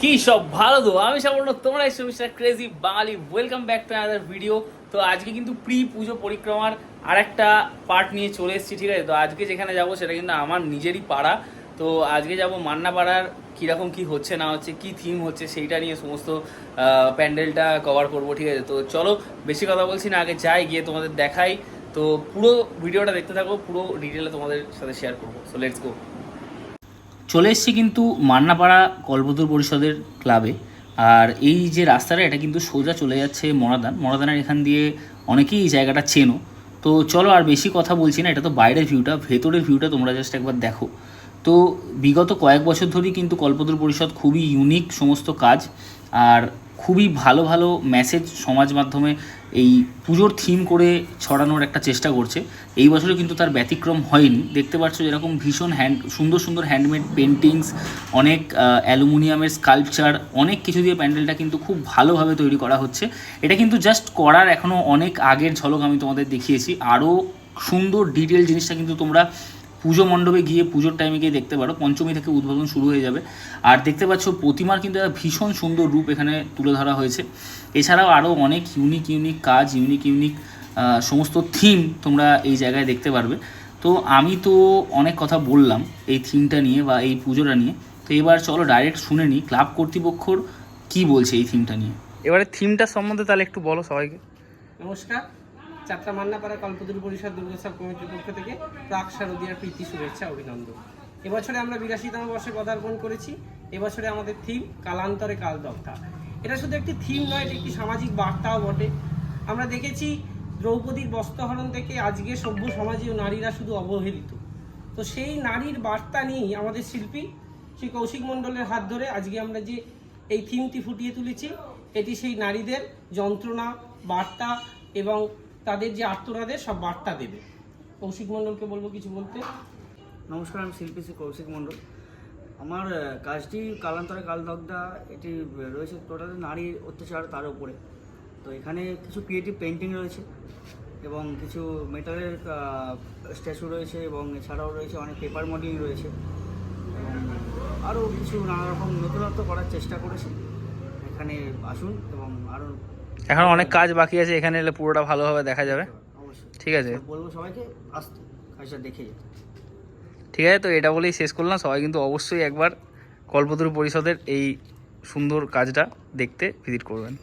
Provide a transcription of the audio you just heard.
কি সব ভালো তো? আমি সাবর্ণ তোমরা এসছো mister crazy Bangali. Welcome back to another video তো আজকে কিন্তু প্রি পুজো পরিক্রমার আর একটা পার্ট নিয়ে চলে এসেছি, ঠিক আছে? তো আজকে যেখানে যাব সেটা কিন্তু আমার নিজেরই পাড়া। তো আজকে যাব মান্না পাড়ার কীরকম কি হচ্ছে, না হচ্ছে, কি থিম হচ্ছে, সেইটা নিয়ে সমস্ত প্যান্ডেলটা কভার করব, ঠিক আছে? তো চলো, বেশি কথা বলছি না, আগে যাই, গিয়ে তোমাদের দেখাই। তো পুরো ভিডিওটা দেখতে থাকো, পুরো ডিটেলে তোমাদের সাথে শেয়ার করব। সো লেটস গো চলে এসেছি কিন্তু মান্নাপাড়া কল্পতর পরিষদের ক্লাবে আর এই যে রাস্তাটা, এটা কিন্তু সোজা চলে যাচ্ছে মরাদান। মরাদানের এখান দিয়ে অনেকেই এই জায়গাটা চেনো। তো চলো আর বেশি কথা বলছি না, এটা তো বাইরের ভিউটা ভেতরের ভিউটা তোমরা জাস্ট একবার দেখো। তো বিগত কয়েক বছর ধরেই কিন্তু কল্পতরু পরিষদ খুবই ইউনিক সমস্ত কাজ। আর খুবই ভালো ভালো মেসেজ সমাজ মাধ্যমে এই পুজোর থিম করে ছড়ানোর একটা চেষ্টা করছে। এই বছরে কিন্তু তার ব্যতিক্রম হয়নি। দেখতে পাচ্ছ যেরকম ভীষণ হ্যান্ড সুন্দর সুন্দর হ্যান্ডমেড পেন্টিংস অনেক অ্যালুমিনিয়ামের স্কাল্পচার অনেক কিছু দিয়ে প্যান্ডেলটা কিন্তু খুব ভালোভাবে তৈরি করা হচ্ছে। এটা কিন্তু জাস্ট করার এখনও অনেক আগের ঝলক আমি তোমাদের দেখিয়েছি। আরও সুন্দর ডিটেল জিনিসটা কিন্তু তোমরা পুজো মণ্ডপে গিয়ে পুজোর টাইমে গিয়ে দেখতে পারো পঞ্চমী থেকে উদ্বোধন শুরু হয়ে যাবে। আর দেখতে পাচ্ছ প্রতিমার কিন্তু একটা ভীষণ সুন্দর রূপ এখানে তুলে ধরা হয়েছে। এছাড়াও আরও অনেক ইউনিক ইউনিক কাজ ইউনিক ইউনিক সমস্ত থিম তোমরা এই জায়গায় দেখতে পারবে। তো আমি তো অনেক কথা বললাম এই থিমটা নিয়ে বা এই পুজোটা নিয়ে। তো এবার চলো ডাইরেক্ট শুনে নিই ক্লাব কর্তৃপক্ষর কি বলছে এই থিমটা নিয়ে? এবারে থিমটা সম্বন্ধে তাহলে একটু বলো সবাইকে। নমস্কার চারটা মান্নাপাড়া কল্পতরু পরিষদ দুর্গোৎসব কমিটির পক্ষ থেকে প্রাক শারদীয়ার প্রীতি, শুভেচ্ছা, অভিনন্দন। এবছরে আমরা বিরাশিতম বর্ষে পদার্পণ করেছি। এবছরে আমাদের থিম কালান্তরে কাল দগ্ধা এটা শুধু একটি থিম নয়, এটা একটি সামাজিক বার্তাও বটে। আমরা দেখেছি দ্রৌপদীর বস্ত্রহরণ থেকে আজকে সভ্য সমাজেও নারীরা শুধু অবহেলিত। তো সেই নারীর বার্তা নিয়েই আমাদের শিল্পী শ্রী কৌশিক মণ্ডলের হাত ধরে আজকে আমরা যে এই থিমটি ফুটিয়ে তুলেছি, এটি সেই নারীদের যন্ত্রণা, বার্তা এবং তাদের যে আত্মনাদের সব বার্তা দেবে। কৌশিক মণ্ডলকে বলব কিছু বলতে। নমস্কার, আমি শিল্পী শ্রী কৌশিক মণ্ডল। আমার কাজটি কালান্তরে কালদগ্ধা এটি রয়েছে টোটাল নারী অত্যাচার তার উপরে। তো এখানে কিছু ক্রিয়েটিভ পেন্টিং রয়েছে এবং কিছু মেটালের স্ট্যাচু রয়েছে এবং এছাড়াও রয়েছে অনেক পেপার মডেলিং রয়েছে আরও কিছু নানা রকম নতুনত্ব করার চেষ্টা করেছি। এখানে আসুন এবং আরও এখন অনেক কাজ বাকি আছে এখানে এলে পুরোটা ভালোভাবে দেখা যাবে। ঠিক আছে? বলব সবাইকে আসতে। কাজটা দেখে ঠিক আছে তো এটা বলেই শেষ করলাম। সবাই কিন্তু অবশ্যই একবার কল্পতরু পরিষদের এই সুন্দর কাজটা দেখতে ভিজিট করবেন।